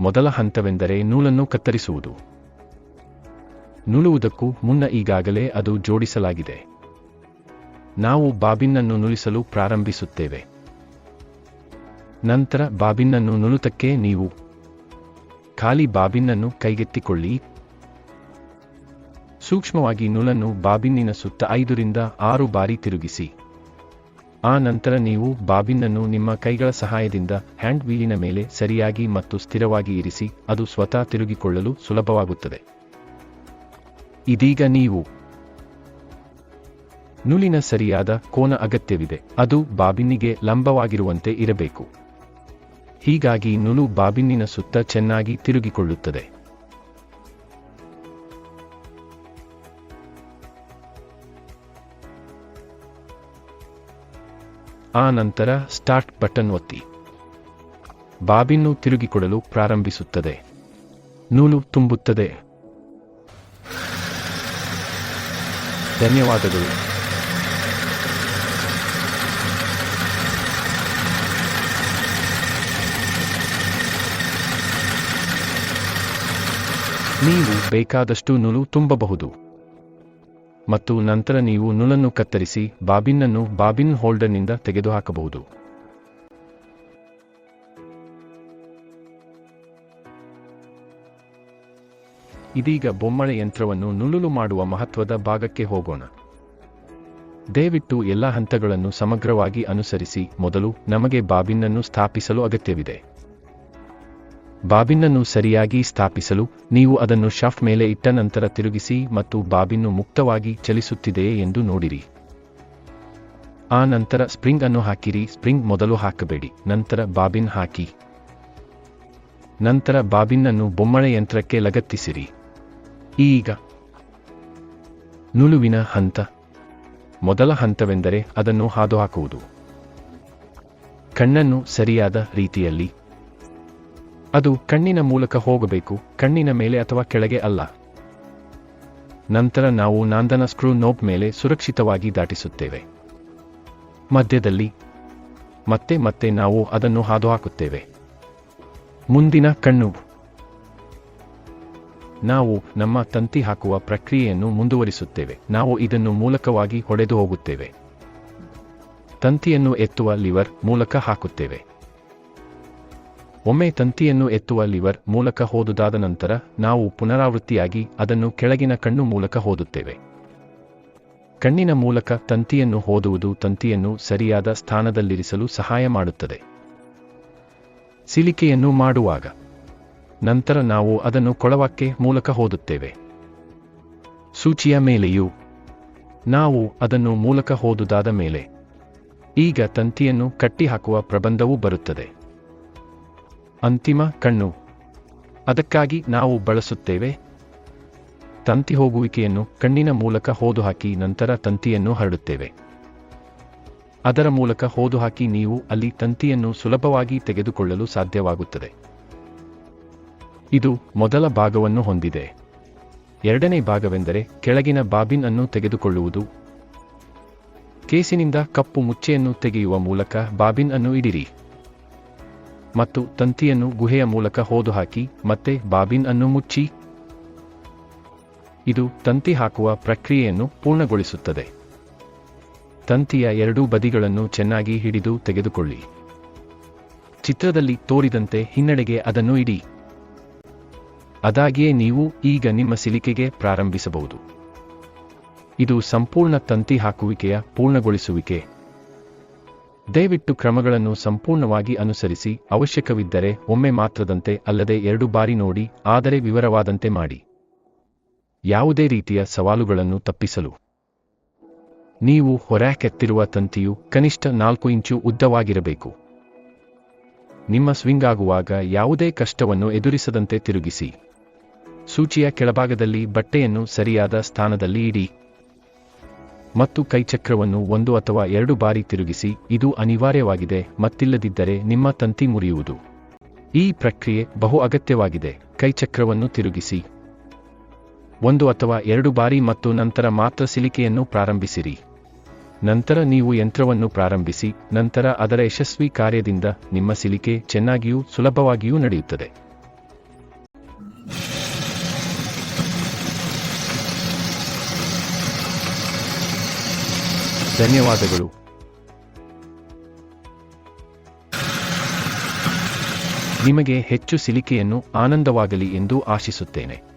ಮೊದಲ ಹಂತವೆಂದರೆ ನೂಲನ್ನು ಕತ್ತರಿಸುವುದು. ನುಳುವುದಕ್ಕೂ ಮುನ್ನ ಈಗಾಗಲೇ ಅದು ಜೋಡಿಸಲಾಗಿದೆ. ನಾವು ಬಾಬಿನ್ನನ್ನು ನುಲಿಸಲು ಪ್ರಾರಂಭಿಸುತ್ತೇವೆ. ನಂತರ ಬಾಬಿನ್ನನ್ನು ನುಲುತಕ್ಕೆ ನೀವು ಖಾಲಿ ಬಾಬಿನ್ನನ್ನು ಕೈಗೆತ್ತಿಕೊಳ್ಳಿ. ಸೂಕ್ಷ್ಮವಾಗಿ ನೂಲನ್ನು ಬಾಬಿನ್ನಿನ ಸುತ್ತ ಐದರಿಂದ ಆರು ಬಾರಿ ತಿರುಗಿಸಿ. ಆ ನಂತರ ನೀವು ಬಾಬಿನ್ನನ್ನು ನಿಮ್ಮ ಕೈಗಳ ಸಹಾಯದಿಂದ ಹ್ಯಾಂಡ್ ವೀಲಿನ ಮೇಲೆ ಸರಿಯಾಗಿ ಮತ್ತು ಸ್ಥಿರವಾಗಿ ಇರಿಸಿ, ಅದು ಸ್ವತಃ ತಿರುಗಿಕೊಳ್ಳಲು ಸುಲಭವಾಗುತ್ತದೆ. ಇದೀಗ ನೀವು ನೂಲಿನ ಸರಿಯಾದ ಕೋನ ಅಗತ್ಯವಿದೆ, ಅದು ಬಾಬಿನ್ನಿಗೆ ಲಂಬವಾಗಿರುವಂತೆ ಇರಬೇಕು. ಹೀಗಾಗಿ ನುಲು ಬಾಬಿನ್ನಿನ ಸುತ್ತ ಚೆನ್ನಾಗಿ ತಿರುಗಿಕೊಳ್ಳುತ್ತದೆ. ಆ ನಂತರ ಸ್ಟಾರ್ಟ್ ಬಟನ್ ಒತ್ತಿ. ಬಾಬಿನ್ನು ತಿರುಗಿಕೊಡಲು ಪ್ರಾರಂಭಿಸುತ್ತದೆ. ನೂಲು ತುಂಬುತ್ತದೆ. ಧನ್ಯವಾದಗಳು. ನೀವು ಬೇಕಾದಷ್ಟು ನೂಲು ತುಂಬಬಹುದು. ಮತ್ತು ನಂತರ ನೀವು ನೂಲನ್ನು ಕತ್ತರಿಸಿ ಬಾಬಿನ್ನನ್ನು ಬಾಬಿನ್ ಹೋಲ್ಡರ್ನಿಂದ ತೆಗೆದುಹಾಕಬಹುದು. ಇದೀಗ ಬೊಮ್ಮಳೆ ಯಂತ್ರವನ್ನು ನುಳುಲು ಮಾಡುವ ಮಹತ್ವದ ಭಾಗಕ್ಕೆ ಹೋಗೋಣ. ದಯವಿಟ್ಟು ಎಲ್ಲ ಹಂತಗಳನ್ನು ಸಮಗ್ರವಾಗಿ ಅನುಸರಿಸಿ ಮೊದಲು ನಮಗೆ ಬಾಬಿನ್ನನ್ನು ಸ್ಥಾಪಿಸಲು ಅಗತ್ಯವಿದೆ. ಬಾಬಿನ್ನನ್ನು ಸರಿಯಾಗಿ ಸ್ಥಾಪಿಸಲು ನೀವು ಅದನ್ನು ಶಾಫ್ಟ್ ಮೇಲೆ ಇಟ್ಟ ನಂತರ ತಿರುಗಿಸಿ ಮತ್ತು ಬಾಬಿನ್ನು ಮುಕ್ತವಾಗಿ ಚಲಿಸುತ್ತಿದೆಯೇ ಎಂದು ನೋಡಿರಿ. ಆ ನಂತರ ಸ್ಪ್ರಿಂಗ್ ಅನ್ನು ಹಾಕಿರಿ, ಸ್ಪ್ರಿಂಗ್ ಮೊದಲು ಹಾಕಬೇಡಿ, ನಂತರ ಬಾಬಿನ್ ಹಾಕಿ. ನಂತರ ಬಾಬಿನ್ನನ್ನು ಬೊಮ್ಮಳೆ ಯಂತ್ರಕ್ಕೆ ಲಗತ್ತಿಸಿರಿ. ಈಗ ನುಳುವಿನ ಹಂತ. ಮೊದಲ ಹಂತವೆಂದರೆ ಅದನ್ನು ಹಾದುಹಾಕುವುದು. ಕಣ್ಣನ್ನು ಸರಿಯಾದ ರೀತಿಯಲ್ಲಿ ಅದು ಕಣ್ಣಿನ ಮೂಲಕ ಹೋಗಬೇಕು, ಕಣ್ಣಿನ ಮೇಲೆ ಅಥವಾ ಕೆಳಗೆ ಅಲ್ಲ. ನಂತರ ನಾವು ನಾಂದನ ಸ್ಕ್ರೂ ನೋಬ್ ಮೇಲೆ ಸುರಕ್ಷಿತವಾಗಿ ದಾಟಿಸುತ್ತೇವೆ. ಮಧ್ಯದಲ್ಲಿ, ಮತ್ತೆ ಮತ್ತೆ ನಾವು ಅದನ್ನು ಹಾದುಹಾಕುತ್ತೇವೆ. ಮುಂದಿನ ಕಣ್ಣು. ನಾವು ನಮ್ಮ ತಂತಿ ಹಾಕುವ ಪ್ರಕ್ರಿಯೆಯನ್ನು ಮುಂದುವರಿಸುತ್ತೇವೆ. ನಾವು ಇದನ್ನು ಮೂಲಕವಾಗಿ ಹೊಡೆದು ಹೋಗುತ್ತೇವೆ. ತಂತಿಯನ್ನು ಎತ್ತುವ ಲಿವರ್ ಮೂಲಕ ಹಾಕುತ್ತೇವೆ. ಒಮ್ಮೆ ತಂತಿಯನ್ನು ಎತ್ತುವ ಲಿವರ್ ಮೂಲಕ ಹೋದುದಾದ ನಂತರ ನಾವು ಪುನರಾವೃತ್ತಿಯಾಗಿ ಅದನ್ನು ಕೆಳಗಿನ ಕಣ್ಣು ಮೂಲಕ ಹೋದುತ್ತೇವೆ. ಕಣ್ಣಿನ ಮೂಲಕ ತಂತಿಯನ್ನು ಹೋದುವುದು ತಂತಿಯನ್ನು ಸರಿಯಾದ ಸ್ಥಾನದಲ್ಲಿರಿಸಲು ಸಹಾಯ ಮಾಡುತ್ತದೆ. ಸಿಲಿಕೆಯನ್ನು ಮಾಡುವಾಗ ನಂತರ ನಾವು ಅದನ್ನು ಕೊಳವಕ್ಕೆ ಮೂಲಕ ಹೋದುತ್ತೇವೆ. ಸೂಚಿಯ ಮೇಲೆಯೂ ನಾವು ಅದನ್ನು ಮೂಲಕ ಹೋದುದಾದ ಮೇಲೆ ಈಗ ತಂತಿಯನ್ನು ಕಟ್ಟಿಹಾಕುವ ಪ್ರಬಂಧವೂ ಬರುತ್ತದೆ. ಅಂತಿಮ ಕಣ್ಣು. ಅದಕ್ಕಾಗಿ ನಾವು ಬಳಸುತ್ತೇವೆ. ತಂತಿ ಹೋಗುವಿಕೆಯನ್ನು ಕಣ್ಣಿನ ಮೂಲಕ ಹೋದುಹಾಕಿ ನಂತರ ತಂತಿಯನ್ನು ಹರಡುತ್ತೇವೆ. ಅದರ ಮೂಲಕ ಹೋದುಹಾಕಿ ನೀವು ಅಲ್ಲಿ ತಂತಿಯನ್ನು ಸುಲಭವಾಗಿ ತೆಗೆದುಕೊಳ್ಳಲು ಸಾಧ್ಯವಾಗುತ್ತದೆ. ಇದು ಮೊದಲ ಭಾಗವನ್ನು ಹೊಂದಿದೆ. ಎರಡನೇ ಭಾಗವೆಂದರೆ ಕೆಳಗಿನ ಬಾಬಿನ್ ಅನ್ನು ತೆಗೆದುಕೊಳ್ಳುವುದು. ಕೇಸಿನಿಂದ ಕಪ್ಪು ಮುಚ್ಚೆಯನ್ನು ತೆಗೆಯುವ ಮೂಲಕ ಬಾಬಿನ್ ಅನ್ನು ಇಡಿರಿ. ಮತ್ತು ತಂತಿಯನ್ನು ಗುಹೆಯ ಮೂಲಕ ಹೋದುಹಾಕಿ, ಮತ್ತೆ ಬಾಬಿನ್ ಅನ್ನು ಮುಚ್ಚಿ. ಇದು ತಂತಿ ಹಾಕುವ ಪ್ರಕ್ರಿಯೆಯನ್ನು ಪೂರ್ಣಗೊಳಿಸುತ್ತದೆ. ತಂತಿಯ ಎರಡೂ ಬದಿಗಳನ್ನು ಚೆನ್ನಾಗಿ ಹಿಡಿದು ತೆಗೆದುಕೊಳ್ಳಿ. ಚಿತ್ರದಲ್ಲಿ ತೋರಿದಂತೆ ಹಿನ್ನಡೆಗೆ ಅದನ್ನು ಇಡಿ. ಅದಾಗಿಯೇ ನೀವು ಈಗ ನಿಮ್ಮ ಸಿಲಿಕೆಗೆ ಪ್ರಾರಂಭಿಸಬಹುದು. ಇದು ಸಂಪೂರ್ಣ ತಂತಿ ಹಾಕುವಿಕೆಯ ಪೂರ್ಣಗೊಳಿಸುವಿಕೆ. ದಯವಿಟ್ಟು ಕ್ರಮಗಳನ್ನು ಸಂಪೂರ್ಣವಾಗಿ ಅನುಸರಿಸಿ. ಅವಶ್ಯಕವಿದ್ದರೆ ಒಮ್ಮೆ ಮಾತ್ರದಂತೆ ಅಲ್ಲದೆ ಎರಡು ಬಾರಿ ನೋಡಿ, ಆದರೆ ವಿವರವಾದಂತೆ ಮಾಡಿ. ಯಾವುದೇ ರೀತಿಯ ಸವಾಲುಗಳನ್ನು ತಪ್ಪಿಸಲು. ನೀವು ಹೊರಕೆತ್ತಿರುವ ತಂತಿಯು ಕನಿಷ್ಠ ನಾಲ್ಕು ಇಂಚು ಉದ್ದವಾಗಿರಬೇಕು. ನಿಮ್ಮ ಸ್ವಿಂಗ್ ಆಗುವಾಗ ಯಾವುದೇ ಕಷ್ಟವನ್ನು ಎದುರಿಸದಂತೆ ತಿರುಗಿಸಿ. ಸೂಚಿಯ ಕೆಳಭಾಗದಲ್ಲಿ ಬಟ್ಟೆಯನ್ನು ಸರಿಯಾದ ಸ್ಥಾನದಲ್ಲಿ ಇಡಿ. ಮತ್ತು ಕೈಚಕ್ರವನ್ನು ಒಂದು ಅಥವಾ ಎರಡು ಬಾರಿ ತಿರುಗಿಸಿ, ಇದು ಅನಿವಾರ್ಯವಾಗಿದೆ, ಮತ್ತಿಲ್ಲದಿದ್ದರೆ ನಿಮ್ಮ ತಂತಿ ಮುರಿಯುವುದು. ಈ ಪ್ರಕ್ರಿಯೆ ಬಹು ಅಗತ್ಯವಾಗಿದೆ. ಕೈಚಕ್ರವನ್ನು ತಿರುಗಿಸಿ. ಒಂದು ಅಥವಾ ಎರಡು ಬಾರಿ ಮತ್ತು ನಂತರ ಮಾತ್ರ ಸಿಲಿಕೆಯನ್ನು ಪ್ರಾರಂಭಿಸಿರಿ. ನಂತರ ನೀವು ಯಂತ್ರವನ್ನು ಪ್ರಾರಂಭಿಸಿ, ನಂತರ ಅದರ ಯಶಸ್ವಿ ಕಾರ್ಯದಿಂದ ನಿಮ್ಮ ಸಿಲಿಕೆ ಚೆನ್ನಾಗಿಯೂ ಸುಲಭವಾಗಿಯೂ ನಡೆಯುತ್ತದೆ. ಧನ್ಯವಾದಗಳು. ನಿಮಗೆ ಹೆಚ್ಚು ಸಿಲಿಕೆಯನ್ನು ಆನಂದವಾಗಲಿ ಎಂದು ಆಶಿಸುತ್ತೇನೆ.